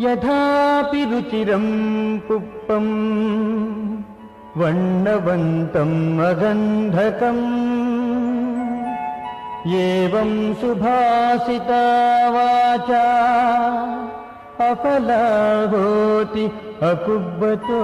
यथापि रुचिरम् पुप्पम् वर्णवन्तम् अगन्धकम् एवम् सुभासिता वाचा अफला होति अकुब्बतो।